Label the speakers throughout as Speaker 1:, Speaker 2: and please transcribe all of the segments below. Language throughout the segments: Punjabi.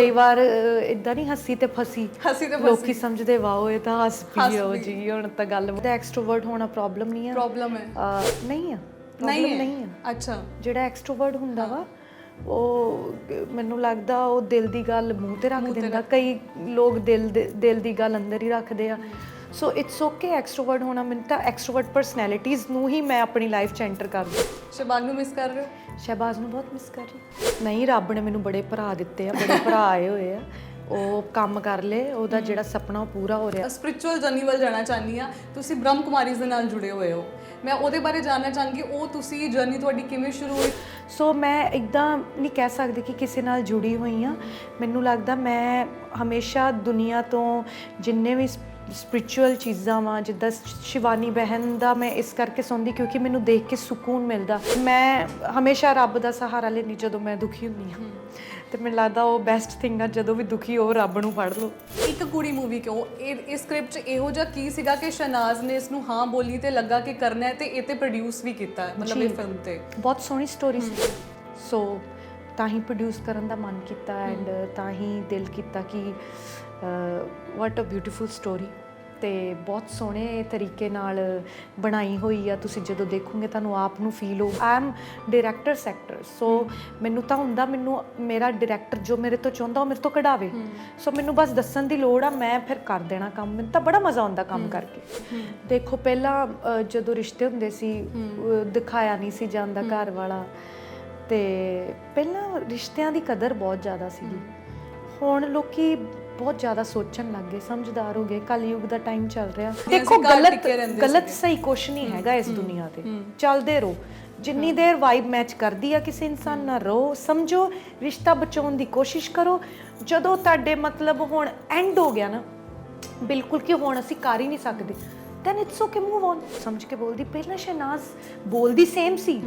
Speaker 1: ਕਈ ਵਾਰ ਇਦਾਂ ਨਹੀਂ ਹੱਸੀ ਤੇ ਫਸੀ।
Speaker 2: ਹੱਸੀ ਤੇ
Speaker 1: ਲੋਕੀ ਸਮਝਦੇ ਵਾਓ ਇਹ ਤਾਂ ਹੱਸ
Speaker 2: ਪਈ।
Speaker 1: ਜੀ ਹੁਣ ਤਾਂ ਗੱਲ ਦਾ ਐਕਸਟਰੋਵਰਟ ਹੋਣਾ ਪ੍ਰੋਬਲਮ ਨਹੀਂ ਆ।
Speaker 2: ਪ੍ਰੋਬਲਮ ਹੈ।
Speaker 1: ਨਹੀਂ ਆ।
Speaker 2: ਨਹੀਂ ਹੈ।
Speaker 1: ਨਹੀਂ ਆ।
Speaker 2: ਅੱਛਾ।
Speaker 1: ਜਿਹੜਾ ਐਕਸਟਰੋਵਰਟ ਹੁੰਦਾ ਵਾ ਉਹ ਮੈਨੂੰ ਲੱਗਦਾ ਉਹ ਦਿਲ ਦੀ ਗੱਲ ਮੂੰਹ ਤੇ ਰੱਖ ਦਿੰਦਾ। ਕਈ ਲੋਕ ਦਿਲ ਦਿਲ ਦੀ ਗੱਲ ਅੰਦਰ ਹੀ ਰੱਖਦੇ ਆ। ਸੋ ਇਟਸ ਓਕੇ ਐਕਸਟਰੋਵਰਟ ਹੋਣਾ ਮੈਨੂੰ ਤਾਂ ਐਕਸਟਰੋਵਰਟ ਪਰਸਨੈਲਿਟੀਜ਼ ਨੂੰ ਹੀ ਮੈਂ ਆਪਣੀ ਲਾਈਫ 'ਚ ਐਂਟਰ ਕਰਦੀ
Speaker 2: ਸ਼ਬਾਗ ਨੂੰ ਮਿਸ ਕਰ ਰਹੇ ਹੋ
Speaker 1: ਸ਼ਹਿਬਾਜ਼ ਨੂੰ ਬਹੁਤ ਮਿਸ ਕਰ ਰਹੀ ਨਹੀਂ ਰੱਬ ਨੇ ਮੈਨੂੰ ਬੜੇ ਭਰਾ ਦਿੱਤੇ ਆ ਬੜੇ ਭਰਾ ਆਏ ਹੋਏ ਆ ਉਹ ਕੰਮ ਕਰ ਲੇ ਉਹਦਾ ਜਿਹੜਾ ਸੁਪਨਾ ਉਹ ਪੂਰਾ ਹੋ ਰਿਹਾ
Speaker 2: ਸਪਿਰਚੁਅਲ ਜਰਨੀ ਵੱਲ ਜਾਣਾ ਚਾਹੁੰਦੀ ਆ ਤੁਸੀਂ ਬ੍ਰਹਮ ਕੁਮਾਰੀਜ਼ ਦੇ ਨਾਲ ਜੁੜੇ ਹੋਏ ਹੋ। ਮੈਂ ਉਹਦੇ ਬਾਰੇ ਜਾਣਨਾ ਚਾਹਾਂਗੀ ਉਹ ਤੁਸੀਂ ਜਰਨੀ ਤੁਹਾਡੀ ਕਿਵੇਂ ਸ਼ੁਰੂ ਹੋਈ?
Speaker 1: ਸੋ ਮੈਂ ਇਦਾਂ ਨਹੀਂ ਕਹਿ ਸਕਦੀ ਕਿ ਕਿਸੇ ਨਾਲ ਜੁੜੀ ਹੋਈ ਆ ਮੈਨੂੰ ਲੱਗਦਾ ਮੈਂ ਹਮੇਸ਼ਾ ਦੁਨੀਆ ਤੋਂ ਜਿੰਨੇ ਵੀ ਸਪਿਰਚੁਅਲ ਚੀਜ਼ਾਂ ਵਾਂ ਜਿੱਦਾਂ ਸ਼ਿਵਾਨੀ ਬਹਿਨ ਦਾ ਮੈਂ ਇਸ ਕਰਕੇ ਸੁਣਦੀ ਕਿਉਂਕਿ ਮੈਨੂੰ ਦੇਖ ਕੇ ਸਕੂਨ ਮਿਲਦਾ। ਮੈਂ ਹਮੇਸ਼ਾ ਰੱਬ ਦਾ ਸਹਾਰਾ ਲੈਂਦੀ ਜਦੋਂ ਮੈਂ ਦੁਖੀ ਹੁੰਦੀ ਹਾਂ। ਤੇ ਮੈਨੂੰ ਲੱਗਦਾ ਉਹ ਬੈਸਟ ਥਿੰਗ ਆ ਜਦੋਂ ਵੀ ਦੁਖੀ ਹੋ ਰੱਬ ਨੂੰ ਫੜ ਲਓ।
Speaker 2: ਇੱਕ ਕੁੜੀ ਮੂਵੀ ਕਿਉਂ? ਇਹ ਸਕ੍ਰਿਪਟ 'ਚ ਇਹੋ ਜਿਹਾ ਕੀ ਸੀਗਾ ਕਿ ਸ਼ਨਾਜ਼ ਨੇ ਇਸ ਨੂੰ ਹਾਂ ਬੋਲੀ ਤੇ ਲੱਗਾ ਕਿ ਕਰਨਾ ਹੈ ਤੇ ਇਹ ਤੇ ਪ੍ਰੋਡਿਊਸ ਵੀ ਕੀਤਾ ਮਤਲਬ ਇਹ ਫਿਲਮ ਤੇ।
Speaker 1: ਬਹੁਤ ਸੋਹਣੀ ਸਟੋਰੀ ਸੀ। ਸੋ ਤਾਂ ਹੀ ਪ੍ਰੋਡਿਊਸ ਕਰਨ ਦਾ ਮਨ ਕੀਤਾ ਐਂਡ ਤਾਂ ਹੀ ਦਿਲ ਕੀਤਾ ਕਿ ਵਾਟ ਅ ਬਿਊਟੀਫੁਲ ਸਟੋਰੀ ਤੇ ਬਹੁਤ ਸੋਹਣੇ ਤਰੀਕੇ ਨਾਲ ਬਣਾਈ ਹੋਈ ਆ। ਤੁਸੀਂ ਜਦੋਂ ਦੇਖੋਗੇ ਤੁਹਾਨੂੰ ਆਪ ਨੂੰ ਫੀਲ ਹੋ I am director sector so ਮੈਨੂੰ ਤਾਂ ਹੁੰਦਾ ਮੈਨੂੰ ਮੇਰਾ ਡਾਇਰੈਕਟਰ ਜੋ ਮੇਰੇ ਤੋਂ ਚਾਹੁੰਦਾ ਉਹ ਮੇਰੇ ਤੋਂ ਕਢਾਵੇ। ਸੋ ਮੈਨੂੰ ਬਸ ਦੱਸਣ ਦੀ ਲੋੜ ਆ ਮੈਂ ਫਿਰ ਕਰ ਦੇਣਾ ਕੰਮ। ਮੈਨੂੰ ਤਾਂ ਬੜਾ ਮਜ਼ਾ ਆਉਂਦਾ ਕੰਮ ਕਰਕੇ। ਦੇਖੋ ਪਹਿਲਾਂ ਜਦੋਂ ਰਿਸ਼ਤੇ ਹੁੰਦੇ ਸੀ ਦਿਖਾਇਆ ਨਹੀਂ ਸੀ ਜਾਂਦਾ ਘਰ ਵਾਲਾ। ਤੇ ਪਹਿਲਾਂ ਰਿਸ਼ਤਿਆਂ ਦੀ ਕਦਰ ਬਹੁਤ ਜ਼ਿਆਦਾ ਸੀਗੀ। ਹੁਣ ਲੋਕੀ ਬਹੁਤ ਜ਼ਿਆਦਾ ਸੋਚਣ ਲੱਗ ਗਏ ਸਮਝਦਾਰ ਹੋ ਗਏ ਕਲਯੁਗ ਦਾ ਟਾਈਮ ਚੱਲ ਰਿਹਾ। ਦੇਖੋ ਗਲਤ ਗਲਤ ਸਹੀ ਕੁਛ ਨਹੀਂ ਹੈਗਾ ਇਸ ਦੁਨੀਆ ਤੇ। ਚੱਲਦੇ ਰਹੋ। ਜਿੰਨੀ ਦੇਰ ਵਾਈਬ ਮੈਚ ਕਰਦੀ ਆ ਕਿਸੇ ਇਨਸਾਨ ਨਾਲ ਰਹੋ ਸਮਝੋ ਰਿਸ਼ਤਾ ਬਚਾਉਣ ਦੀ ਕੋਸ਼ਿਸ਼ ਕਰੋ। ਜਦੋਂ ਤੁਹਾਡੇ ਮਤਲਬ ਹੁਣ ਐਂਡ ਹੋ ਗਿਆ ਨਾ ਬਿਲਕੁਲ ਕਿ ਹੁਣ ਅਸੀਂ ਕਰ ਹੀ ਨਹੀਂ ਸਕਦੇ then it's okay move on ਸਮਝ ਕੇ ਬੋਲਦੀ ਪਹਿਲਾਂ ਸ਼ਹਿਨਾਜ਼ ਬੋਲਦੀ ਸੇਮ ਸੀ।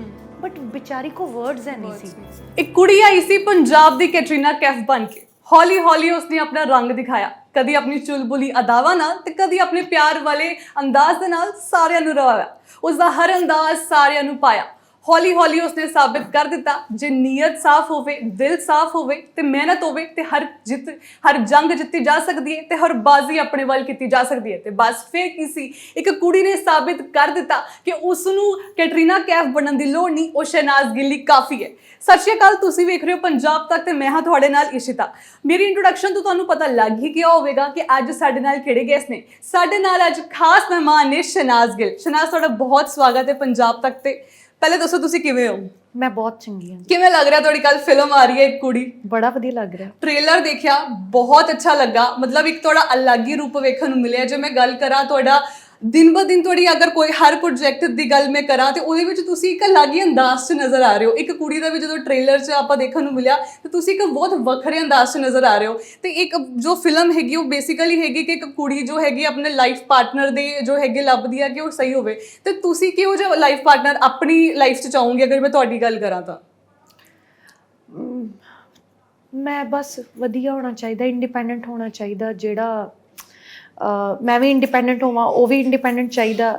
Speaker 1: ਬਟ ਵਿਚਾਰੀ ਕੋ ਵਰਡਸ ਹੈ ਨਹੀਂ ਸੀ
Speaker 2: ਇੱਕ ਕੁੜੀ ਆਈ ਸੀ ਪੰਜਾਬ ਦੀ ਕੈਟਰੀਨਾ ਕੈਫ ਬਣ ਕੇ ਹੌਲੀ ਹੌਲੀ ਉਸਨੇ ਆਪਣਾ ਰੰਗ ਦਿਖਾਇਆ ਕਦੀ ਆਪਣੀ ਚੁਲਬੁਲੀ ਅਦਾਵਾਂ ਨਾਲ ਤੇ ਕਦੀ ਆਪਣੇ ਪਿਆਰ ਵਾਲੇ ਅੰਦਾਜ਼ ਦੇ ਨਾਲ ਸਾਰਿਆਂ ਨੂੰ ਰਵਾਇਆ ਉਸ ਦਾ ਹਰ ਅੰਦਾਜ਼ ਸਾਰਿਆਂ ਨੂੰ ਪਾਇਆ ਹੌਲੀ ਹੌਲੀ ਉਸਨੇ ਸਾਬਿਤ ਕਰ ਦਿੱਤਾ। ਜੇ ਨੀਅਤ ਸਾਫ਼ ਹੋਵੇ, ਦਿਲ ਸਾਫ਼ ਹੋਵੇ ਤੇ ਮਿਹਨਤ ਹੋਵੇ ਤੇ ਹਰ ਜਿੱਤ, ਹਰ ਜੰਗ ਜਿੱਤੀ ਜਾ ਸਕਦੀ ਹੈ ਤੇ ਹਰ ਬਾਜ਼ੀ ਆਪਣੇ ਵੱਲ ਕੀਤੀ ਜਾ ਸਕਦੀ ਹੈ। ਤੇ ਬਸ ਫਿਰ ਕੀ ਸੀ? ਇੱਕ ਕੁੜੀ ਨੇ ਸਾਬਿਤ ਕਰ ਦਿੱਤਾ ਕਿ ਉਸ ਨੂੰ ਕੈਟਰੀਨਾ ਕੈਫ ਬਣਨ ਦੀ ਲੋੜ ਨਹੀਂ, ਉਹ ਸ਼ਹਿਨਾਜ਼ ਗਿੱਲ ਲਈ ਕਾਫੀ ਹੈ। ਸਤਿ ਸ਼੍ਰੀ ਅਕਾਲ, ਤੁਸੀਂ ਵੇਖ ਰਹੇ ਹੋ ਪੰਜਾਬ ਤੱਕ ਤੇ ਮੈਂ ਹਾਂ ਤੁਹਾਡੇ ਨਾਲ ਇਸ਼ਿਤਾ। ਮੇਰੀ ਇੰਟਰੋਡਕਸ਼ਨ ਤੋਂ ਤੁਹਾਨੂੰ ਪਤਾ ਲੱਗ ਹੀ ਗਿਆ ਹੋਵੇਗਾ ਕਿ ਅੱਜ ਸਾਡੇ ਨਾਲ ਕਿਹੜੇ ਗੈਸਟ ਨੇ। ਸਾਡੇ ਨਾਲ ਅੱਜ ਖਾਸ ਮਹਿਮਾਨ ਨੇ ਸ਼ਨਾਜ਼ ਗਿੱਲ ਸ਼ਨਾਜ਼ ਤੁਹਾਡਾ ਬਹੁਤ ਸਵਾਗਤ ਹੈ ਪੰਜਾਬ ਤੱਕ ਤੇ। ਪਹਿਲੇ ਦੱਸੋ ਤੁਸੀਂ ਕਿਵੇਂ ਹੋ?
Speaker 1: ਮੈਂ ਬਹੁਤ ਚੰਗੀ ਹਾਂ
Speaker 2: ਕਿਵੇਂ ਲੱਗ ਰਿਹਾ ਤੁਹਾਡੀ ਕੱਲ ਫਿਲਮ ਆ ਰਹੀ ਹੈ ਇੱਕ ਕੁੜੀ?
Speaker 1: ਬੜਾ ਵਧੀਆ ਲੱਗ ਰਿਹਾ।
Speaker 2: ਟ੍ਰੇਲਰ ਦੇਖਿਆ ਬਹੁਤ ਅੱਛਾ ਲੱਗਾ। ਮਤਲਬ ਇੱਕ ਤੁਹਾਡਾ ਅਲੱਗ ਹੀ ਰੂਪ ਵੇਖਣ ਨੂੰ ਮਿਲਿਆ। ਜੇ ਮੈਂ ਗੱਲ ਕਰਾਂ ਤੁਹਾਡਾ ਦਿਨ ਬ ਦਿਨ ਤੁਹਾਡੀ ਅਗਰ ਕੋਈ ਹਰ ਪ੍ਰੋਜੈਕਟ ਦੀ ਗੱਲ ਮੈਂ ਕਰਾਂ ਤੇ ਉਹਦੇ ਵਿੱਚ ਤੁਸੀਂ ਇੱਕ ਅਲੱਗ ਹੀ ਅੰਦਾਜ਼ 'ਚ ਨਜ਼ਰ ਆ ਰਹੇ ਹੋ। ਇੱਕ ਕੁੜੀ ਦਾ ਵੀ ਜਦੋਂ ਟ੍ਰੇਲਰ 'ਚ ਆਪਾਂ ਦੇਖਣ ਨੂੰ ਮਿਲਿਆ ਤੇ ਤੁਸੀਂ ਇੱਕ ਬਹੁਤ ਵੱਖਰੇ ਅੰਦਾਜ਼ 'ਚ ਨਜ਼ਰ ਆ ਰਹੇ ਹੋ ਤੇ ਇੱਕ ਜੋ ਫਿਲਮ ਹੈਗੀ ਉਹ ਬੇਸਿਕਲੀ ਹੈਗੀ ਕਿ ਇੱਕ ਕੁੜੀ ਜੋ ਹੈਗੀ ਆਪਣੇ ਲਾਈਫ ਪਾਰਟਨਰ ਦੇ ਜੋ ਹੈਗੇ ਲੱਭਦੀ ਆ ਕਿ ਉਹ ਸਹੀ ਹੋਵੇ। ਤੇ ਤੁਸੀਂ ਕਿਹੋ ਜਿਹਾ ਲਾਈਫ ਪਾਰਟਨਰ ਆਪਣੀ ਲਾਈਫ 'ਚ ਚਾਹੋਗੇ ਅਗਰ ਮੈਂ ਤੁਹਾਡੀ ਗੱਲ ਕਰਾਂ ਤਾਂ?
Speaker 1: ਮੈਂ ਬਸ ਵਧੀਆ ਹੋਣਾ ਚਾਹੀਦਾ ਇੰਡੀਪੈਂਡੈਂਟ ਹੋਣਾ ਚਾਹੀਦਾ ਜਿਹੜਾ ਮੈਂ ਵੀ ਇੰਡੀਪੈਂਡੈਂਟ ਹੋਵਾਂ ਉਹ ਵੀ ਇੰਡੀਪੈਂਡੈਂਟ ਚਾਹੀਦਾ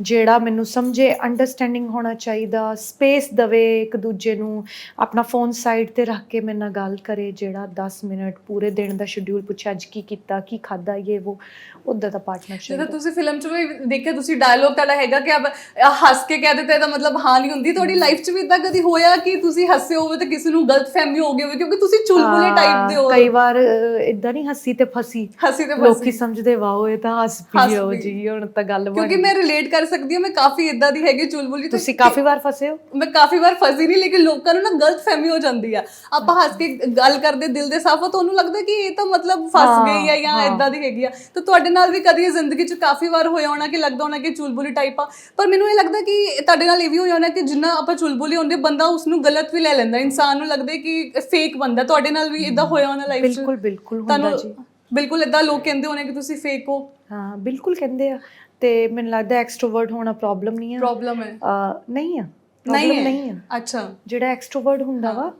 Speaker 1: ਜਿਹੜਾ ਮੈਨੂੰ ਸਮਝੇ ਅੰਡਰਸਟੈਂਡਿੰਗ ਹੋਣਾ ਚਾਹੀਦਾ ਸਪੇਸ ਦਵੇ ਇੱਕ ਦੂਜੇ ਨੂੰ ਆਪਣਾ ਫੋਨ ਸਾਈਡ ਤੇ ਰੱਖ ਕੇ ਮੇਰੇ ਨਾਲ ਗੱਲ ਕਰੇ ਜਿਹੜਾ 10 ਮਿੰਟ ਪੂਰੇ ਦਿਨ ਦਾ ਸ਼ਡਿਊਲ ਪੁੱਛੇ ਅੱਜ ਕੀ ਕੀਤਾ ਕੀ ਖਾਦਾ ਇਹ ਉਹ ਉਦਾਂ ਦਾ ਪਾਰਟਨਰ
Speaker 2: ਜਦੋਂ ਤੁਸੀਂ ਫਿਲਮ 'ਚ ਵੀ ਦੇਖਿਆ ਤੁਸੀਂ ਡਾਇਲੋਗ ਤੁਹਾਡਾ ਹੈਗਾ ਕਿ ਅ, ਹੱਸ ਕੇ ਕਹਿ ਦਿੱਤਾ ਇਹਦਾ ਮਤਲਬ ਹਾਂ ਨਹੀਂ ਹੁੰਦੀ ਤੁਹਾਡੀ ਲਾਈਫ 'ਚ ਵੀ ਇਦਾਂ ਕਦੀ ਹੋਇਆ ਕਿ ਤੁਸੀਂ ਹੱਸੇ ਹੋਵੇ ਤੇ ਕਿਸੇ ਨੂੰ ਗਲਤਫਹਿਮੀ ਹੋ ਗਈ ਹੋਵੇ ਕਿਉਂਕਿ ਤੁਸੀਂ ਚੁਲਬੁਲੇ ਟਾਈਪ ਦੇ ਹੋ।
Speaker 1: ਕਈ ਵਾਰ ਇਦਾਂ ਨਹੀਂ ਹੱਸੀ ਤੇ ਫਸੀ।
Speaker 2: ਹੱਸੀ ਤੇ
Speaker 1: ਲੋਕੀ
Speaker 2: ਫਸੀ।
Speaker 1: ਸਮਝਦੇ ਵਾਓ ਇਹ ਤਾਂ ਹੱਸ
Speaker 2: ਹੱਸ
Speaker 1: ਪਈ ਹੋ
Speaker 2: ਪਈ।
Speaker 1: ਜੀ ਹੁਣ ਤਾਂ ਗੱਲ ਬਣ
Speaker 2: ਕਿਉਂਕਿ ਮੈਂ ਰਿਲੇਟ ਕਰ ਸਕਦੀ ਹਾਂ ਮੈਂ ਕਾਫੀ ਇਦਾਂ ਦੀ ਹੈਗੀ ਚੁਲਬੁਲੀ ਤੇ
Speaker 1: ਤੁਸੀਂ ਕਾਫੀ ਵਾਰ ਫਸੇ ਹੋ?
Speaker 2: ਮੈਂ ਕਾਫੀ ਵਾਰ ਫਸੀ ਨਹੀਂ ਲੇਕਿਨ ਲੋਕਾਂ ਨੂੰ ਨਾ ਗਲਤਫਹਿਮੀ ਹੋ ਜਾਂਦੀ ਆ। ਆਪਾਂ ਹੱਸ ਕੇ ਗੱਲ ਕਰਦੇ ਦਿਲ ਦੇ ਸਾਫ਼ ਤੁਹਾਨੂੰ ਲੱਗਦਾ ਕਿ ਇਹ ਤਾਂ ਮਤਲਬ ਫਸ ਗਈ ਆ ਜਾਂ। ਇਦਾਂ ਦੀ ਹੈਗੀ ਆ। ਤਾਂ ਤੁਹਾਡੇ ਨਾਲ ਵੀ ਕਦੀ ਜ਼ਿੰਦਗੀ 'ਚ ਕਾਫੀ ਵਾਰ ਹੋਇਆ ਹੋਣਾ ਕਿ ਲੱਗਦਾ ਹੋਣਾ ਕਿ ਚੁਲਬੁਲੀ ਟਾਈਪ ਆ? ਪਰ ਮੈਨੂੰ ਇਹ ਲੱਗਦਾ ਕਿ ਤੁਹਾਡੇ ਨਾਲ ਇਹ ਵੀ ਹੋਇਆ ਹੋਣਾ ਕਿ ਜਿੰਨਾ ਆਪਾਂ ਚੁਲਬੁਲੀ ਹੁੰਦੇ ਬੰਦਾ ਉਸ ਨੂੰ ਗਲਤ ਵੀ ਲੈ ਲੈਂਦਾ। ਇਨਸਾਨ ਨੂੰ ਲੱਗਦਾ ਕਿ ਫੇਕ ਬੰਦਾ। ਤੁਹਾਡੇ ਨਾਲ ਵੀ ਇਦਾਂ ਹੋਇਆ ਹੋਣਾ ਲਾਈਫ 'ਚ?
Speaker 1: ਬਿਲਕੁਲ ਬਿਲਕੁਲ ਹੁੰਦਾ ਜੀ।
Speaker 2: ਬਿਲਕੁਲ ਇਦਾਂ ਲੋਕ ਕਹਿੰਦੇ ਹੋਣੇ ਕਿ ਤੁਸੀਂ ਫੇਕ ਹੋ?
Speaker 1: ਹਾਂ ਬਿਲਕੁਲ ਕਹਿੰਦੇ ਆ। ਤੇ ਮੈਨੂੰ ਲੱਗਦਾ ਐਕਸਟਰੋਵਰਟ ਹੋਣਾ ਪ੍ਰੋਬਲਮ ਨਹੀਂ ਆ।
Speaker 2: ਪ੍ਰੋਬਲਮ ਹੈ।
Speaker 1: ਅਹ, ਨਹੀਂ ਆ।
Speaker 2: ਨਹੀਂ
Speaker 1: ਪ੍ਰੋਬਲਮ
Speaker 2: ਹੈ।
Speaker 1: ਨਹੀਂ ਆ।
Speaker 2: ਅੱਛਾ।
Speaker 1: ਜਿਹੜਾ ਐਕਸਟਰੋਵਰਟ ਹੁੰਦਾ ਵਾ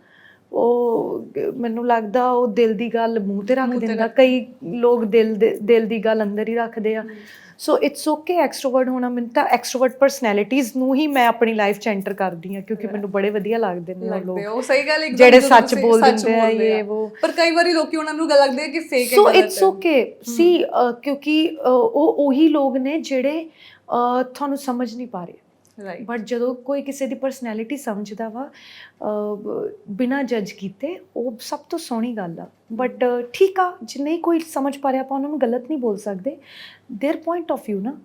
Speaker 1: ਉਹ ਮੈਨੂੰ ਲੱਗਦਾ ਉਹ ਦਿਲ ਦੀ ਗੱਲ ਮੂੰਹ ਤੇ ਰੱਖ
Speaker 2: ਮੂੰਹ ਤੇ
Speaker 1: ਦਿੰਦਾ। ਕਈ ਲੋਕ ਦਿਲ ਦੇ- ਦਿਲ ਦੀ ਗੱਲ ਅੰਦਰ ਹੀ ਰੱਖਦੇ ਆ। ਸੋ ਇਟਸ ਓਕੇ ਐਕਸਟਰੋਵਰਟ ਹੋਣਾ ਮੈਨੂੰ ਤਾਂ ਐਕਸਟਰੋਵਰਟ ਪਰਸਨੈਲਿਟੀਆਂ ਨੂੰ ਹੀ ਮੈਂ ਆਪਣੀ ਲਾਈਫ ਚ ਐਂਟਰ ਕਰਦੀ ਆ ਕਿਉਂਕਿ ਮੈਨੂੰ ਬੜੇ ਵਧੀਆ ਲੱਗਦੇ ਨੇ ਉਹ ਲੋਕ।
Speaker 2: ਉਹ ਸਹੀ ਗੱਲ
Speaker 1: ਜਿਹੜੇ ਸੱਚ ਬੋਲ ਦਿੰਦੇ ਆ, ਇਹ ਉਹ।
Speaker 2: ਪਰ ਕਈ ਵਾਰੀ ਲੋਕੀ ਉਹਨਾਂ ਨੂੰ ਗੱਲ ਲੱਗਦੇ ਆ ਕਿ ਫੇਕ ਹੈ
Speaker 1: ਸੋ ਇਟਸ। ਓਕੇ ਸੀ ਕਿਉਂਕਿ ਉਹ ਉਹੀ ਲੋਕ ਨੇ ਜਿਹੜੇ ਤੁਹਾਨੂੰ ਸਮਝ ਨਹੀਂ ਪਾ ਰਹੇ।
Speaker 2: ਰਾਈਟ
Speaker 1: ਬਟ ਜਦੋਂ ਕੋਈ ਕਿਸੇ ਦੀ ਪਰਸਨੈਲਿਟੀ ਸਮਝਦਾ ਵਾ ਬਿਨਾ ਜੱਜ ਕੀਤੇ ਉਹ ਸਭ ਤੋਂ ਸੋਹਣੀ ਗੱਲ ਆ। ਬਟ ਠੀਕ ਆ ਜੇ ਕੋਈ ਸਮਝ ਪਾ ਆਪਾਂ ਉਹਨਾਂ ਨੂੰ ਗਲਤ ਨਹੀਂ ਬੋਲ ਸਕਦੇ। देयर ਪੁਆਇੰਟ ਆਫ
Speaker 2: View
Speaker 1: ਨਾ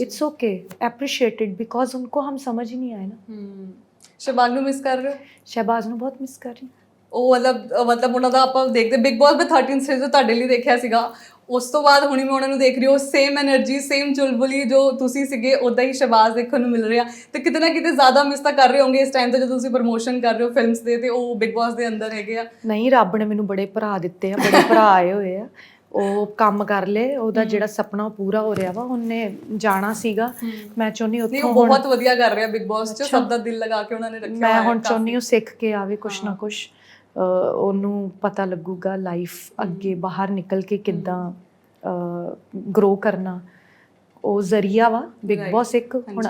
Speaker 1: ਇਟਸ ਓਕੇ ਐਪਰੀਸ਼ੀਏਟਡ ਬਿਕੋਜ਼ ਉਨਕੋ ਹਮ ਸਮਝ ਹੀ ਨਹੀਂ ਆਏ
Speaker 2: ਨਾ। ਸ਼ਬਾਜ਼ ਨੂੰ ਮਿਸ ਕਰ ਰਹੇ ਹੋ?
Speaker 1: ਸ਼ਬਾਜ਼ ਨੂੰ ਬਹੁਤ ਮਿਸ ਕਰ ਰਹੀ
Speaker 2: ਉਹ ਮਤਲਬ ਮਤਲਬ ਉਹਨਾਂ ਦਾ ਆਪਾਂ ਦੇਖਦੇ ਬਿਗ ਬੌਸ ਵਿੱਚ 13 ਸੀਰੀਜ਼ ਤੁਹਾਡੇ ਲਈ ਦੇਖਿਆ ਸੀਗਾ। ਉਸ ਤੋਂ ਬਾਅਦ ਹੁਣੀ ਮੈਂ ਉਹਨਾਂ ਨੂੰ ਦੇਖ ਰਹੀ ਹਾਂ ਸੇਮ એનર્ਜੀ ਸੇਮ ਚੁਲਬੁਲੀ ਜੋ ਤੁਸੀਂ ਸੀਗੇ ਉਦਾਂ ਹੀ ਸ਼ਬਾਜ਼ ਦੇਖਣ ਨੂੰ ਮਿਲ ਰਿਹਾ। ਤੇ ਕਿਤੇ ਨਾ ਕਿਤੇ ਜ਼ਿਆਦਾ ਮਿਸ ਤਾਂ ਕਰ ਰਹੇ ਹੋਗੇ ਇਸ ਟਾਈਮ ਤੇ ਜਦੋਂ ਤੁਸੀਂ ਪ੍ਰੋਮੋਸ਼ਨ ਕਰ ਰਹੇ ਹੋ ਫਿਲਮਸ ਦੇ ਤੇ ਉਹ ਬਿਗ ਬਾਸ ਦੇ ਅੰਦਰ ਹੈਗੇ ਆ।
Speaker 1: ਨਹੀਂ ਰੱਬ ਨੇ ਮੈਨੂੰ ਬੜੇ ਭਰਾ ਦਿੱਤੇ ਆ ਬੜੇ ਭਰਾ ਆਏ ਹੋਏ ਆ। ਉਹ ਕੰਮ ਕਰ ਲੇ ਉਹਦਾ ਜਿਹੜਾ ਸੁਪਨਾ ਪੂਰਾ ਹੋ ਰਿਹਾ ਵਾ ਉਹਨੇ ਜਾਣਾ ਸੀਗਾ। ਮੈਂ
Speaker 2: ਚਾਹੁੰਨੀ
Speaker 1: ਉੱਥੋਂ ਹੁਣ
Speaker 2: ਬਹੁਤ ਵਧੀਆ ਕਰ ਰਿਹਾ ਬਿਗ ਬਾਸ ਚ ਸਭ ਦਾ ਦਿਲ ਲਗਾ ਕੇ ਉਹਨਾਂ ਨੇ ਰੱਖਿਆ
Speaker 1: ਮੈਂ ਹੁਣ ਚਾਹੁੰਨੀ ਉਹ ਸਿੱਖ ਕੇ ਆਵੇ ਕੁਛ ਨਾ ਕੁਛ। ਉਹਨੂੰ ਪਤਾ ਲੱਗੂਗਾ ਲਾਈਫ ਅੱਗੇ ਬਾਹਰ ਨਿਕਲ ਕੇ ਕਿੱਦਾਂ ਗਰੋ ਕਰਨਾ। ਉਹ ਜ਼ਰੀਆ ਵਾ ਬਿਗ. ਬॉस ਇੱਕ। ਹੁਣ।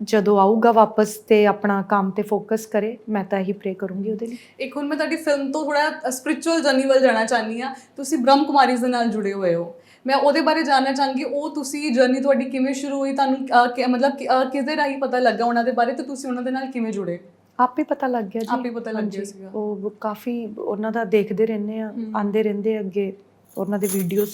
Speaker 1: ਜਦੋਂ ਆਊਗਾ ਵਾਪਸ ਤੇ ਆਪਣਾ ਕੰਮ ਤੇ ਫੋਕਸ ਕਰੇ ਮੈਂ ਤਾਂ ਇਹੀ ਪ੍ਰੇ ਕਰੂੰਗੀ ਉਹਦੇ ਲਈ।
Speaker 2: ਇੱਕ ਹੁਣ ਮੈਂ ਤੁਹਾਡੀ ਫਿਲਮ ਤੋਂ ਥੋੜਾ ਸਪਿਰਚੁਅਲ ਜਰਨੀ ਵੱਲ ਜਾਣਾ ਚਾਹਨੀ ਆ ਤੁਸੀਂ ਬ੍ਰਹਮ ਕੁਮਾਰੀਜ਼ ਦੇ ਨਾਲ ਜੁੜੇ ਹੋਏ ਹੋ। ਮੈਂ ਉਹਦੇ ਬਾਰੇ ਜਾਣਨਾ ਚਾਹਾਂਗੀ ਉਹ ਤੁਸੀਂ ਜਰਨੀ ਤੁਹਾਡੀ ਕਿਵੇਂ ਸ਼ੁਰੂ ਹੋਈ? ਤੁਹਾਨੂੰ ਮਤਲਬ ਕਿਸ ਦੇ ਰਾਹੀਂ ਪਤਾ ਲੱਗਾ ਉਹਨਾਂ ਦੇ ਬਾਰੇ? ਤੇ ਤੁਸੀਂ ਉਹਨਾਂ ਦੇ ਨਾਲ ਕਿਵੇਂ ਜੁੜੇ?
Speaker 1: ਆਪੇ ਪਤਾ ਲੱਗ ਗਿਆ ਜੀ।
Speaker 2: ਆਪੇ ਪਤਾ ਲੱਗ ਗਿਆ ਸੀਗਾ।
Speaker 1: ਉਹ ਕਾਫੀ ਉਹਨਾਂ ਦਾ ਦੇਖਦੇ ਰਹਿੰਦੇ ਆ। ਆਂਦੇ ਰਹਿੰਦੇ ਅੱਗੇ ਉਹਨਾਂ ਦੇ ਵੀਡੀਓਜ਼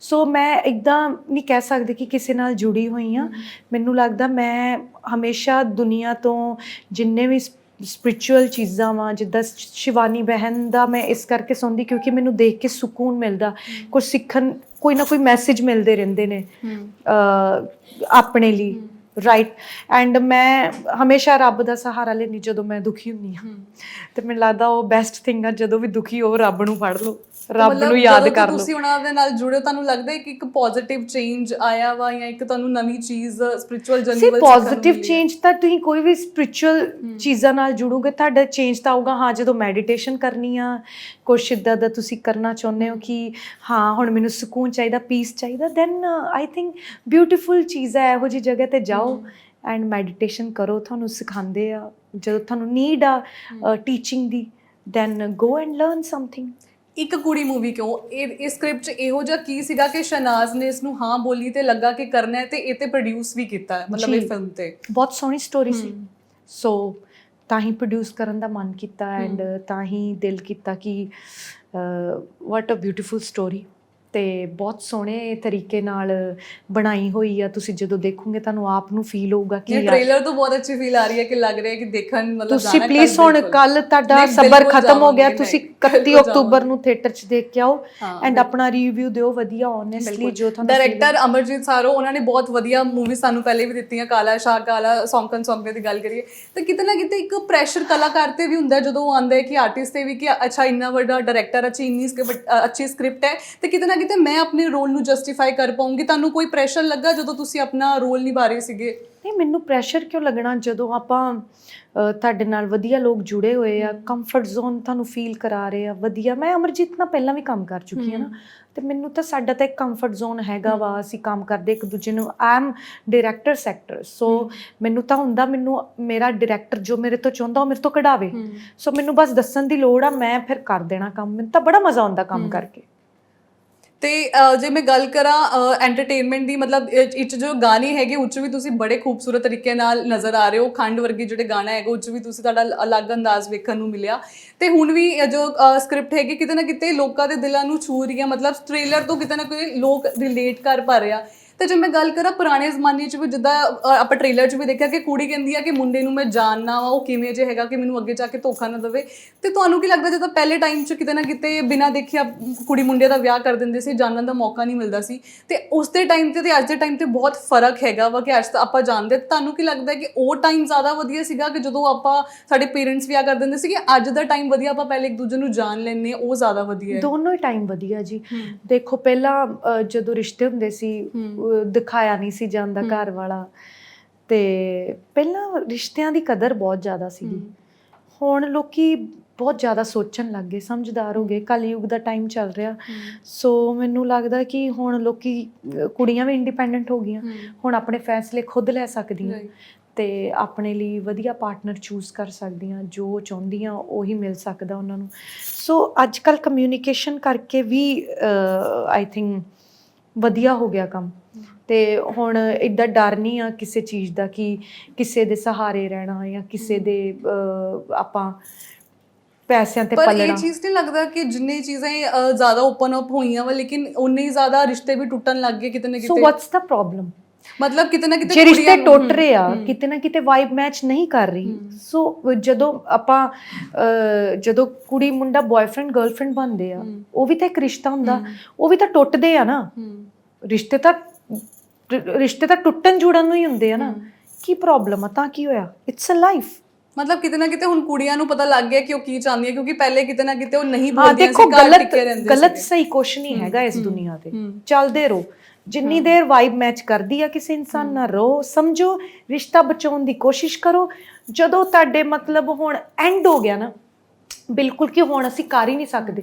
Speaker 1: ਸੋ ਮੈਂ ਇਦਾਂ ਨਹੀਂ ਕਹਿ ਸਕਦੀ ਕਿ ਕਿਸੇ ਨਾਲ ਜੁੜੀ ਹੋਈ ਆ। ਮੈਨੂੰ ਲੱਗਦਾ ਮੈਂ ਹਮੇਸ਼ਾ ਦੁਨੀਆ ਤੋਂ ਜਿੰਨੇ ਵੀ ਸਪਿਰਚੁਅਲ ਚੀਜ਼ਾਂ ਵਾਂ ਜਿੱਦਾਂ ਸ਼ਿਵਾਨੀ ਬਹਿਨ ਦਾ ਮੈਂ ਇਸ ਕਰਕੇ ਸੁਣਦੀ ਕਿਉਂਕਿ ਮੈਨੂੰ ਦੇਖ ਕੇ ਸਕੂਨ ਮਿਲਦਾ। ਕੁਝ ਸਿੱਖਣ ਕੋਈ ਨਾ ਕੋਈ ਮੈਸੇਜ ਮਿਲਦੇ ਰਹਿੰਦੇ ਨੇ। ਆਪਣੇ ਲਈ। ਰਾਈਟ ਐਂਡ ਮੈਂ ਹਮੇਸ਼ਾ ਰੱਬ ਦਾ ਸਹਾਰਾ ਲੈਣੀ ਜਦੋਂ ਮੈਂ ਦੁਖੀ ਹੁੰਨੀ ਆ ਤੇ ਮੈਨੂੰ ਲੱਗਦਾ ਉਹ ਬੈਸਟ ਥਿੰਗ ਆ ਜਦੋਂ ਵੀ ਦੁਖੀ ਹੋ ਰੱਬ ਨੂੰ ਫੜ ਲਓ। ਰੱਬ
Speaker 2: ਮਤਲਬ
Speaker 1: ਨੂੰ ਯਾਦ
Speaker 2: ਜਦੋਂ
Speaker 1: ਕਰ ਲਓ।
Speaker 2: ਤੁਸੀਂ ਉਹਨਾਂ ਦੇ ਨਾਲ ਜੁੜੇ ਹੋ, ਤੁਹਾਨੂੰ ਲੱਗਦਾ ਹੈ ਕਿ ਇੱਕ ਪੋਜ਼ਿਟਿਵ ਚੇਂਜ ਆਇਆ ਵਾ ਜਾਂ ਇੱਕ ਤੁਹਾਨੂੰ ਨਵੀਂ ਚੀਜ਼ ਸਪਿਰਚੁਅਲ ਜਰਨੀ
Speaker 1: ਸੀ
Speaker 2: ਵੱਲ ਸਿੱਖਣ ਨੂੰ
Speaker 1: ਪੋਜ਼ਿਟਿਵ
Speaker 2: ਮਿਲੀ?
Speaker 1: ਚੇਂਜ ਤਾਂ ਤੁਸੀਂ ਕੋਈ ਵੀ ਸਪਿਰਚੁਅਲ ਚੀਜ਼ਾਂ ਨਾਲ ਜੁੜੋਗੇ ਤੁਹਾਡਾ ਚੇਂਜ ਤਾਂ ਆਊਗਾ। ਹਾਂ ਜਦੋਂ ਮੈਡੀਟੇਸ਼ਨ ਕਰਨੀ ਆ ਕੁਛ ਇਦਾਂ ਦਾ ਤੁਸੀਂ ਕਰਨਾ ਚਾਹੁੰਦੇ ਹੋ ਕਿ ਹਾਂ ਹੁਣ ਮੈਨੂੰ ਸਕੂਨ ਚਾਹੀਦਾ ਪੀਸ ਚਾਹੀਦਾ ਦੈਨ ਆਈ ਥਿੰਕ ਬਿਊਟੀਫੁਲ ਚੀਜ਼ ਹੈ ਇਹੋ ਜੀ ਜਗ੍ਹਾ ਤੇ ਜਾਓ ਐਂਡ ਮੈਡੀਟੇਸ਼ਨ ਕਰੋ ਤੁਹਾਨੂੰ ਸਿਖਾਉਂਦੇ ਆ। ਜਦੋਂ ਤੁਹਾਨੂੰ ਨੀਡ ਆ teaching the then go and learn something
Speaker 2: ਇੱਕ ਕੁੜੀ ਮੂਵੀ ਕਿਉਂ? ਇਹ ਇਸ ਸਕ੍ਰਿਪਟ 'ਚ ਇਹੋ ਜਿਹਾ ਕੀ ਸੀਗਾ ਕਿ ਸ਼ਨਾਜ਼ ਨੇ ਇਸ ਨੂੰ ਹਾਂ ਬੋਲੀ ਤੇ ਲੱਗਾ ਕਿ ਕਰਨਾ ਹੈ ਤੇ ਇਹ ਤੇ ਪ੍ਰੋਡਿਊਸ ਵੀ ਕੀਤਾ ਹੈ ਮਤਲਬ ਇਹ
Speaker 1: ਜੀ।
Speaker 2: ਫਿਲਮ ਤੇ।
Speaker 1: ਬਹੁਤ ਸੋਹਣੀ ਸਟੋਰੀ ਸੀ।
Speaker 2: ਹਮ।
Speaker 1: ਸੋ ਤਾਂ ਹੀ ਪ੍ਰੋਡਿਊਸ ਕਰਨ ਦਾ ਮਨ ਕੀਤਾ ਐਂਡ ਤਾਂ ਹੀ ਦਿਲ ਕੀਤਾ ਕਿ ਵਾਟ ਅ ਬਿਊਟੀਫੁਲ ਸਟੋਰੀ ਤੇ ਬਹੁਤ ਸੋਹਣੇ ਤਰੀਕੇ ਨਾਲ ਬਣਾਈ ਹੋਈ ਆ ਤੁਸੀਂ ਜਦੋਂ ਦੇਖੋਗੇ ਤੁਹਾਨੂੰ ਆਪ ਨੂੰ ਫੀਲ ਹੋਊਗਾ ਕਿ
Speaker 2: ਇਹ ਟ੍ਰੇਲਰ ਤੋਂ ਬਹੁਤ ਅੱਛੀ ਫੀਲ ਆ ਰਹੀ ਹੈ ਕਿ ਲੱਗ ਰਿਹਾ ਹੈ ਕਿ ਦੇਖਣ ਮਤਲਬ
Speaker 1: ਤੁਸੀਂ ਪਲੀਜ਼ ਹੁਣ। ਕੱਲ ਤੁਹਾਡਾ ਸਬਰ ਖਤਮ ਹੋ ਗਿਆ ਤੁਸੀਂ
Speaker 2: ਨਹੀਂ,
Speaker 1: 31
Speaker 2: ਬਿਲਕੁਲ
Speaker 1: ਅਕਤੂਬਰ ਨੂੰ। ਥੀਏਟਰ 'ਚ ਦੇਖ ਕੇ ਆਓ ਐਂਡ। ਆਪਣਾ ਰਿਵਿਊ ਦਿਓ ਵਧੀਆ ਓਨੈਸਟਲੀ ਜੋ ਤੁਹਾਨੂੰ
Speaker 2: ਡਾਇਰੈਕਟਰ ਅਮਰਜੀਤ ਸਾਰੋ ਉਹਨਾਂ ਨੇ ਬਹੁਤ ਵਧੀਆ ਮੂਵੀ ਸਾਨੂੰ ਪਹਿਲੇ ਵੀ ਦਿੱਤੀਆਂ ਕਾਲਾ ਸ਼ਾਹ ਕਾਲਾ ਸੌਂਕਨ ਸੌਂਕੇ ਦੀ ਗੱਲ ਕਰੀਏ ਤੇ ਕਿਤੇ ਨਾ ਕਿਤੇ ਇੱਕ ਪ੍ਰੈਸ਼ਰ ਕਲਾਕਾਰ ਤੇ ਵੀ ਹੁੰਦਾ ਜਦੋਂ ਆਉਂਦਾ ਹੈ ਕਿ ਆਰਟਿਸਟ ਤੇ ਵੀ ਕਿ ਅੱਛਾ ਇੰਨਾ ਵੱਡਾ ਡਾਇਰੈਕਟਰ ਅੱਛੀ ਇੰਨੀ ਅੱਛੀ ਸਕ੍ਰਿਪਟ ਹੈ ਤੇ ਕਿਤੇ ਨਾ ਕਿਤੇ ਮੈਂ ਆਪਣੇ ਰੋਲ ਨੂੰ ਜਸਟੀਫਾਈ ਕਰ ਪਾਉਂਗੀ। ਤੁਹਾਨੂੰ ਕੋਈ ਪ੍ਰੈਸ਼ਰ ਲੱਗਾ ਜਦੋਂ ਤੁਸੀਂ ਆਪਣਾ ਰੋਲ ਨਿਭਾ ਰਹੇ ਸੀਗੇ?
Speaker 1: ਨਹੀਂ ਮੈਨੂੰ ਪ੍ਰੈਸ਼ਰ ਕਿਉਂ ਲੱਗਣਾ ਜਦੋਂ ਆਪਾਂ ਤੁਹਾਡੇ ਨਾਲ ਵਧੀਆ ਲੋਕ ਜੁੜੇ ਹੋਏ ਆ ਕੰਫਰਟ ਜ਼ੋਨ ਤੁਹਾਨੂੰ ਫੀਲ ਕਰਾ ਰਹੇ ਆ ਵਧੀਆ। ਮੈਂ ਅਮਰਜੀਤ ਨਾਲ ਪਹਿਲਾਂ ਵੀ ਕੰਮ ਕਰ ਚੁੱਕੀ ਹਾਂ ਨਾ। ਤੇ ਮੈਨੂੰ ਤਾਂ ਸਾਡਾ ਤਾਂ ਇੱਕ ਕੰਫਰਟ ਜ਼ੋਨ ਹੈਗਾ ਵਾ ਅਸੀਂ ਕੰਮ ਕਰਦੇ ਇੱਕ ਦੂਜੇ ਨੂੰ। I am director sector so ਮੈਨੂੰ ਤਾਂ ਹੁੰਦਾ ਮੈਨੂੰ ਮੇਰਾ ਡਾਇਰੈਕਟਰ ਜੋ ਮੇਰੇ ਤੋਂ ਚਾਹੁੰਦਾ ਉਹ ਮੇਰੇ ਤੋਂ ਕਢਾਵੇ। ਸੋ ਮੈਨੂੰ ਬਸ ਦੱਸਣ ਦੀ ਲੋੜ ਆ ਮੈਂ ਫਿਰ ਕਰ ਦੇਣਾ ਕੰਮ। ਮੈਨੂੰ ਤਾਂ ਬੜਾ ਮਜ਼ਾ ਆਉਂਦਾ ਕੰਮ ਕਰਕੇ।
Speaker 2: ਤੇ ਅ, ਜੇ ਮੈਂ ਗੱਲ ਕਰਾਂ ਐਂਟਰਟੇਨਮੈਂਟ ਦੀ ਮਤਲਬ ਇਹ 'ਚ ਜੋ ਗਾਣੇ ਹੈਗੇ ਉੱਚ ਵੀ ਤੁਸੀਂ ਬੜੇ ਖੂਬਸੂਰਤ ਤਰੀਕੇ ਨਾਲ ਨਜ਼ਰ ਆ ਰਹੇ ਹੋ। ਖੰਡ ਵਰਗੇ ਜਿਹੜੇ ਗਾਣਾ ਹੈਗਾ ਉੱਚ ਵੀ ਤੁਸੀਂ ਤੁਹਾਡਾ ਅਲੱਗ ਅੰਦਾਜ਼ ਵੇਖਣ ਨੂੰ ਮਿਲਿਆ। ਤੇ ਹੁਣ ਵੀ ਇਹ ਜੋ ਸਕ੍ਰਿਪਟ ਹੈਗੀ ਕਿਤੇ ਨਾ ਕਿਤੇ ਲੋਕਾਂ ਦੇ ਦਿਲਾਂ ਨੂੰ ਛੂ ਰਹੀ ਹੈ ਮਤਲਬ ਟ੍ਰੇਲਰ ਤੋਂ ਕਿਤੇ ਨਾ ਕੋਈ ਲੋਕ ਰਿਲੇਟ ਕਰ ਪਾ ਰਿਹਾ ਤੇ ਜੇ ਮੈਂ ਗੱਲ ਕਰਾਂ ਪੁਰਾਣੇ ਜ਼ਮਾਨੇ 'ਚ ਵੀ ਜਿੱਦਾਂ ਅ, ਆਪਾਂ ਟ੍ਰੇਲਰ 'ਚ ਵੀ ਦੇਖਿਆ ਕਿ ਕੁੜੀ ਕਹਿੰਦੀ ਆ ਕਿ ਮੁੰਡੇ ਨੂੰ ਮੈਂ ਜਾਣਨਾ ਵਾ ਉਹ ਕਿਵੇਂ ਜੇ ਹੈਗਾ ਕਿ ਮੈਨੂੰ ਅੱਗੇ ਜਾ ਕੇ ਧੋਖਾ ਨਾ ਦੇਵੇ। ਤੇ ਤੁਹਾਨੂੰ ਕੀ ਲੱਗਦਾ ਜਦੋਂ ਪਹਿਲੇ ਟਾਈਮ 'ਚ ਕਿਤੇ ਨਾ ਕਿਤੇ ਬਿਨਾਂ ਦੇਖਿਆ ਕੁੜੀ ਮੁੰਡੇ ਦਾ ਵਿਆਹ ਕਰ ਦਿੰਦੇ ਸੀ ਜਾਣਨ ਦਾ ਮੌਕਾ ਨਹੀਂ ਮਿਲਦਾ ਸੀ। ਤੇ ਉਸ ਦੇ ਟਾਈਮ ਤੇ ਤੇ ਅੱਜ ਦੇ ਟਾਈਮ ਤੇ ਬਹੁਤ ਫ਼ਰਕ ਹੈਗਾ ਵਾ ਕਿ ਅੱਜ ਤਾਂ ਆਪਾਂ ਜਾਣਦੇ ਤੁਹਾਨੂੰ ਕੀ ਲੱਗਦਾ ਕਿ ਉਹ ਟਾਈਮ ਜ਼ਿਆਦਾ ਵਧੀਆ ਸੀਗਾ ਕਿ ਜਦੋਂ ਆਪਾਂ ਸਾਡੇ ਪੇਰੈਂਟਸ ਵਿਆਹ ਕਰ ਦਿੰਦੇ ਸੀ ਕਿ ਅੱਜ ਦਾ ਟਾਈਮ ਵਧੀਆ ਆਪਾਂ ਪਹਿਲੇ ਇੱਕ ਦੂਜੇ ਨੂੰ ਜਾਣ ਹਾਂ, ਉਹ ਜ਼ਿਆਦਾ ਵਧੀਆ ਹੈ।
Speaker 1: ਦੋਨੋਂ ਹੀ ਟਾਈਮ ਵਧੀਆ ਜੀ। ਦੇਖੋ ਪਹਿਲਾਂ ਅ, ਜਦੋਂ ਰਿਸ਼ਤੇ ਹੁੰਦੇ ਸੀ ਦਿਖਾਇਆ ਨਹੀਂ ਸੀ ਜਾਂਦਾ ਘਰ ਵਾਲਾ। ਤੇ ਪਹਿਲਾਂ ਰਿਸ਼ਤਿਆਂ ਦੀ ਕਦਰ ਬਹੁਤ ਜ਼ਿਆਦਾ ਸੀਗੀ। ਹੁਣ ਲੋਕੀ ਬਹੁਤ ਜ਼ਿਆਦਾ ਸੋਚਣ ਲੱਗ ਗਏ ਸਮਝਦਾਰ ਹੋ ਗਏ ਕਲਯੁਗ ਦਾ ਟਾਈਮ ਚੱਲ ਰਿਹਾ। ਸੋ ਮੈਨੂੰ ਲੱਗਦਾ ਕਿ ਹੁਣ ਲੋਕੀ ਕੁੜੀਆਂ ਵੀ ਇੰਡੀਪੈਂਡੈਂਟ ਹੋ ਗਈਆਂ। ਹੁਣ ਆਪਣੇ ਫੈਸਲੇ ਖੁਦ ਲੈ ਸਕਦੀਆਂ. ਤੇ ਆਪਣੇ ਲਈ ਵਧੀਆ ਪਾਰਟਨਰ ਚੂਜ਼ ਕਰ ਸਕਦੀਆਂ ਜੋ ਚਾਹੁੰਦੀਆਂ ਉਹੀ ਮਿਲ ਸਕਦਾ ਉਹਨਾਂ ਨੂੰ। ਸੋ ਅੱਜ ਕੱਲ ਕਮਿਊਨੀਕੇਸ਼ਨ ਕਰਕੇ ਵੀ ਆਈ ਥਿੰਕ ਵਧੀਆ ਹੋ ਗਿਆ ਕੰਮ। ਤੇ ਹੁਣ ਇਦਾਂ ਡਰ ਨਹੀਂ ਆ ਕਿਸੇ ਚੀਜ਼ ਦਾ ਕਿ ਕਿਸੇ ਦੇ ਸਹਾਰੇ ਰਹਿਣਾ ਜਾਂ ਕਿਸੇ ਦੇ ਆਪਾਂ ਪੈਸਿਆਂ ਤੇ
Speaker 2: ਪਰ ਇਹ
Speaker 1: ਪਲਣਾ।
Speaker 2: ਚੀਜ਼ ਨਹੀਂ ਲੱਗਦਾ ਕਿ ਜਿੰਨੀ ਚੀਜ਼ਾਂ ਜ਼ਿਆਦਾ ਓਪਨ ਅਪ ਹੋਈਆਂ ਵਾ ਲੇਕਿਨ ਉਨੇ ਹੀ ਜ਼ਿਆਦਾ ਰਿਸ਼ਤੇ ਵੀ ਟੁੱਟਣ ਲੱਗ ਗਏ ਕਿਤੇ ਨਾ
Speaker 1: ਸੋ
Speaker 2: ਕਿਤੇ।
Speaker 1: ਵਾਟਸ ਦਾ ਪ੍ਰੋਬਲਮ
Speaker 2: ਮਤਲਬ ਕਿਤੇ ਨਾ ਕਿਤੇ
Speaker 1: ਜੇ ਰਿਸ਼ਤੇ ਟੁੱਟ ਰਹੇ ਆ ਕਿਤੇ ਨਾ ਕਿਤੇ ਵਾਈਬ ਮੈਚ ਨਹੀਂ ਕਰ ਰਹੀ। ਸੋ ਜਦੋਂ ਆਪਾਂ ਜਦੋਂ ਕੁੜੀ ਮੁੰਡਾ ਬॉयਫ੍ਰੈਂਡ ਗਰਲਫ੍ਰੈਂਡ ਬਣਦੇ ਆ। ਉਹ ਵੀ ਤਾਂ ਇੱਕ ਰਿਸ਼ਤਾ ਹੁੰਦਾ। ਉਹ ਵੀ ਤਾਂ ਟੁੱਟਦੇ ਆ ਨਾ। ਰਿਸ਼ਤੇ ਤਾਂ ਰਿਸ਼ਤੇ ਤਾਂ ਟੁੱਟਣ ਜੁੜਨ ਨੂੰ ਹੀ ਹੁੰਦੇ ਆ ਨਾ। ਕੀ ਪ੍ਰੋਬਲਮ ਆ? ਤਾਂ ਕੀ ਹੋਇਆ? ਇਟਸ ਅ ਲਾਈਫ
Speaker 2: ਮਤਲਬ ਕਿਤੇ ਨਾ ਕਿਤੇ ਹੁਣ ਕੁੜੀਆਂ ਨੂੰ ਪਤਾ ਲੱਗ ਗਿਆ ਕਿ ਉਹ ਕੀ ਚਾਹੁੰਦੀਆਂ ਕਿਉਂਕਿ ਪਹਿਲੇ ਕਿਤੇ ਨਾ ਕਿਤੇ ਉਹ ਨਹੀਂ ਬੋਲਦੀਆਂ ਸੀ ਘਰ
Speaker 1: ਗਲਤ
Speaker 2: ਟਿਕੇ ਰਹਿੰਦੇ
Speaker 1: ਗਲਤ
Speaker 2: ਸੀਗੇ।
Speaker 1: ਸਹੀ ਕੁਛ ਨਹੀਂ ਹੈਗਾ ਇਸ ਦੁਨੀਆ ਤੇ। ਚੱਲਦੇ ਰਹੋ। ਜਿੰਨੀ ਦੇਰ ਵਾਈਬ ਮੈਚ ਕਰਦੀ ਆ ਕਿਸੇ ਇਨਸਾਨ ਨਾਲ ਰਹੋ ਸਮਝੋ ਰਿਸ਼ਤਾ ਬਚਾਉਣ ਦੀ ਕੋਸ਼ਿਸ਼ ਕਰੋ। ਜਦੋਂ ਤੁਹਾਡੇ ਮਤਲਬ ਹੁਣ ਐਂਡ ਹੋ ਗਿਆ ਨਾ ਬਿਲਕੁਲ ਕਿ ਹੁਣ ਅਸੀਂ ਕਰ ਹੀ ਨਹੀਂ ਸਕਦੇ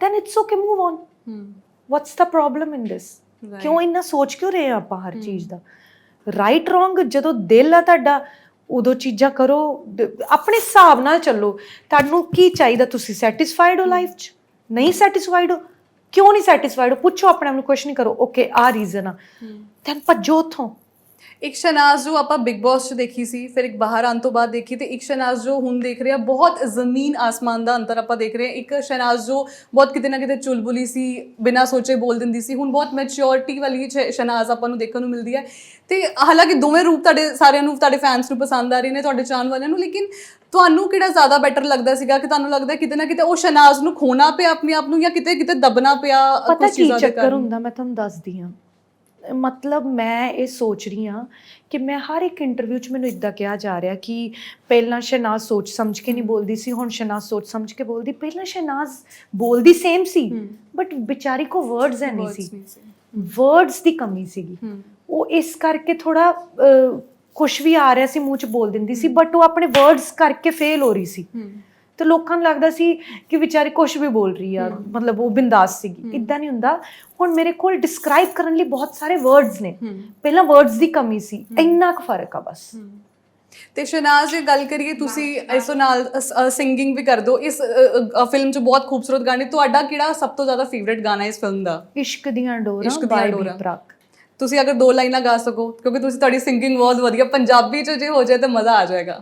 Speaker 1: then it's okay move on what's the problem in this. ਕਿਉਂ ਇੰਨਾ ਸੋਚ ਕਿਉਂ ਰਹੇ ਆ ਆਪਾਂ ਹਰ ਚੀਜ਼ ਦਾ? ਰਾਈਟ ਰੋਂਗ ਜਦੋਂ ਦਿਲ ਆ ਤੁਹਾਡਾ ਉਦੋਂ ਚੀਜ਼ਾਂ ਕਰੋ। ਆਪਣੇ ਹਿਸਾਬ ਨਾਲ ਚੱਲੋ। ਤੁਹਾਨੂੰ ਕੀ ਚਾਹੀਦਾ ਤੁਸੀਂ ਸੈਟੀਸਫਾਈਡ ਹੋ ਲਾਈਫ 'ਚ? ਨਹੀਂ ਸੈਟੀਸਫਾਈਡ ਹੋ? ਕਿਉਂ ਨਹੀਂ ਸੈਟੀਸਫਾਈਡ ਹੋ? ਪੁੱਛੋ ਆਪਣੇ ਆਪ ਨੂੰ ਕੁਐਸਚਨ ਕਰੋ। ਓਕੇ ਆ ਰੀਜ਼ਨ ਆ। ਦੈਨ ਭੱਜੋ ਉਥੋਂ।
Speaker 2: ਇੱਕ ਸ਼ਨਾਜ਼ ਜੋ ਆਪਾਂ ਬਿਗ ਬਾਸ 'ਚ ਦੇਖੀ ਸੀ ਫਿਰ ਇੱਕ ਬਾਹਰ ਆਉਣ ਤੋਂ ਬਾਅਦ ਦੇਖੀ ਤੇ ਇੱਕ ਸ਼ਨਾਜ਼ ਜੋ ਹੁਣ ਦੇਖ ਰਹੇ ਆ ਬਹੁਤ ਜ਼ਮੀਨ ਆਸਮਾਨ ਦਾ ਅੰਤਰ ਆਪਾਂ ਦੇਖ ਰਹੇ ਹਾਂ। ਇੱਕ ਸ਼ਨਾਜ਼ ਜੋ ਬਹੁਤ ਕਿਤੇ ਨਾ ਕਿਤੇ ਚੁਲਬੁਲੀ ਸੀ ਬਿਨਾਂ ਸੋਚੇ ਬੋਲ ਦਿੰਦੀ ਸੀ। ਹੁਣ ਬਹੁਤ ਮੈਚਿਓਰਿਟੀ ਵਾਲੀ ਸ਼ਨਾਜ਼ ਆਪਾਂ ਨੂੰ ਦੇਖਣ ਨੂੰ ਮਿਲਦੀ ਹੈ। ਤੇ ਹਾਲਾਂਕਿ ਦੋਵੇਂ ਰੂਪ ਤੁਹਾਡੇ ਸਾਰਿਆਂ ਨੂੰ ਤੁਹਾਡੇ ਫੈਨਸ ਨੂੰ ਪਸੰਦ ਆ ਰਹੇ ਨੇ ਤੁਹਾਡੇ ਚਾਹਣ ਵਾਲਿਆਂ ਨੂੰ ਲੇਕਿਨ ਤੁਹਾਨੂੰ ਕਿਹੜਾ ਜ਼ਿਆਦਾ ਬੈਟਰ ਲੱਗਦਾ ਸੀਗਾ ਕਿ ਤੁਹਾਨੂੰ ਲੱਗਦਾ ਕਿਤੇ ਨਾ ਕਿਤੇ ਉਹ ਸ਼ਨਾਜ਼ ਨੂੰ ਖੋਣਾ ਪਿਆ ਆਪਣੇ ਆਪ ਨੂੰ ਜਾਂ ਕਿਤੇ ਕਿਤੇ ਦਬਣਾ ਪਿਆ
Speaker 1: ਪਤਾ
Speaker 2: ਕੁਛ
Speaker 1: ਕੀ
Speaker 2: ਚੀਜ਼ਾਂ ਦੇ
Speaker 1: ਚੱਕਰ
Speaker 2: ਕਾਰਨ?
Speaker 1: ਹੁੰਦਾ ਮੈਂ ਤੁਹਾਨੂੰ ਦੱਸਦੀ ਹਾਂ। ਮਤਲਬ ਮੈਂ ਇਹ ਸੋਚ ਰਹੀ ਹਾਂ ਕਿ ਮੈਂ ਹਰ ਇੱਕ ਇੰਟਰਵਿਊ 'ਚ ਮੈਨੂੰ ਇਦਾਂ ਕਿਹਾ ਜਾ ਰਿਹਾ ਕਿ ਪਹਿਲਾਂ ਸ਼ਨਾਜ਼ ਸੋਚ ਸਮਝ ਕੇ ਨਹੀਂ ਬੋਲਦੀ ਸੀ ਹੁਣ ਸ਼ਨਾਜ਼ ਸੋਚ ਸਮਝ ਕੇ ਬੋਲਦੀ। ਪਹਿਲਾਂ ਸ਼ਨਾਜ਼ ਬੋਲਦੀ ਸੇਮ ਸੀ। ਬਟ ਵਿਚਾਰੀ ਕੋ ਵਰਡਸ ਹੈ ਨਹੀਂ ਸੀ। ਵਰਡਸ ਦੀ ਕਮੀ ਸੀਗੀ। ਉਹ ਇਸ ਕਰਕੇ ਥੋੜਾ ਕੁਝ ਵੀ ਆ ਰਿਹਾ ਸੀ ਮੂੰਹ 'ਚ ਬੋਲ ਦਿੰਦੀ ਸੀ ਬਟ ਉਹ ਆਪਣੇ ਵਰਡਸ ਕਰਕੇ ਫੇਲ ਹੋ ਰਹੀ ਸੀ। ਤੇ ਲੋਕਾਂ ਨੂੰ ਲੱਗਦਾ ਸੀ ਕਿ ਵਿਚਾਰੀ ਕੁਝ ਵੀ ਬੋਲ ਰਹੀ ਆ ਮਤਲਬ ਉਹ ਬਿੰਦਾਸ ਸੀਗੀ। ਇਦਾਂ ਨਹੀਂ ਹੁੰਦਾ। ਹੁਣ ਮੇਰੇ ਕੋਲ ਡਿਸਕ੍ਰਾਈਬ ਕਰਨ ਲਈ ਬਹੁਤ ਸਾਰੇ ਵਰਡਸ ਨੇ। ਪਹਿਲਾਂ ਵਰਡਸ ਦੀ ਕਮੀ ਸੀ। ਇੰਨਾ ਕੁ ਫ਼ਰਕ ਆ ਬਸ।
Speaker 2: ਤੇ ਸ਼ਨਾਜ਼ ਜੇ ਗੱਲ ਕਰੀਏ ਤੁਸੀਂ ਇਸ ਨਾਲ ਸਿੰਗਿੰਗ ਵੀ ਕਰ ਦਿਓ ਇਸ ਫਿਲਮ 'ਚ ਬਹੁਤ ਖੂਬਸੂਰਤ ਗਾਣੇ। ਤੁਹਾਡਾ ਕਿਹੜਾ ਸਭ ਤੋਂ ਜ਼ਿਆਦਾ ਫੇਵਰਿਟ ਗਾਣਾ ਇਸ ਫਿਲਮ ਦਾ?
Speaker 1: ਇਸ਼ਕ ਦੀਆਂ ਡੋਰਾਂ
Speaker 2: ਇਸ਼ਕ ਦੀਆਂ ਡੋਰਾਂ। ਤੁਸੀਂ ਅਗਰ ਦੋ ਲਾਈਨਾਂ ਗਾ ਸਕੋ ਕਿਉਂਕਿ ਤੁਸੀਂ ਤੁਹਾਡੀ ਸਿੰਗਿੰਗ ਬਹੁਤ ਵਧੀਆ। ਪੰਜਾਬੀ 'ਚ ਜੇ ਹੋ ਜਾਏ ਤਾਂ ਮਜ਼ਾ ਆ ਜਾਏਗਾ।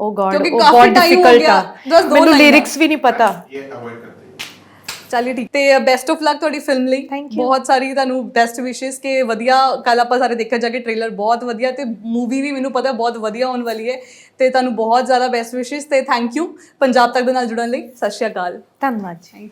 Speaker 1: ਓ ਗॉड
Speaker 2: क्योंकि
Speaker 1: ਓ
Speaker 2: काफी
Speaker 1: बहुत
Speaker 2: time
Speaker 1: ਮੈਨੂੰ
Speaker 3: lines लिरिक्स भी नहीं
Speaker 2: पता। ਠੀਕ ਤੇ ਬੈਸਟ ਆਫ ਲੱਕ ਤੁਹਾਡੀ ਫਿਲਮ ਲਈ ਬਹੁਤ ਸਾਰੀ ਤੁਹਾਨੂੰ ਬੈਸਟ ਵਿਸ਼ੇਸ ਕਿ ਵਧੀਆ ਕੱਲ ਆਪਾਂ ਸਾਰੇ ਦੇਖਿਆ ਜਾ ਕੇ ਟ੍ਰੇਲਰ ਬਹੁਤ ਵਧੀਆ ਤੇ ਮੂਵੀ ਵੀ ਮੈਨੂੰ ਪਤਾ ਬਹੁਤ ਵਧੀਆ ਆਉਣ ਵਾਲੀ ਹੈ ਤੇ ਤੁਹਾਨੂੰ ਬਹੁਤ ਜ਼ਿਆਦਾ ਬੈਸਟ ਵਿਸ਼ੇਸ ਤੇ ਥੈਂਕ ਯੂ ਪੰਜਾਬ ਤੱਕ ਦੇ ਨਾਲ ਜੁੜਨ ਲਈ ਸਤਿ ਸ਼੍ਰੀ ਅਕਾਲ
Speaker 1: ਧੰਨਵਾਦ ਜੀ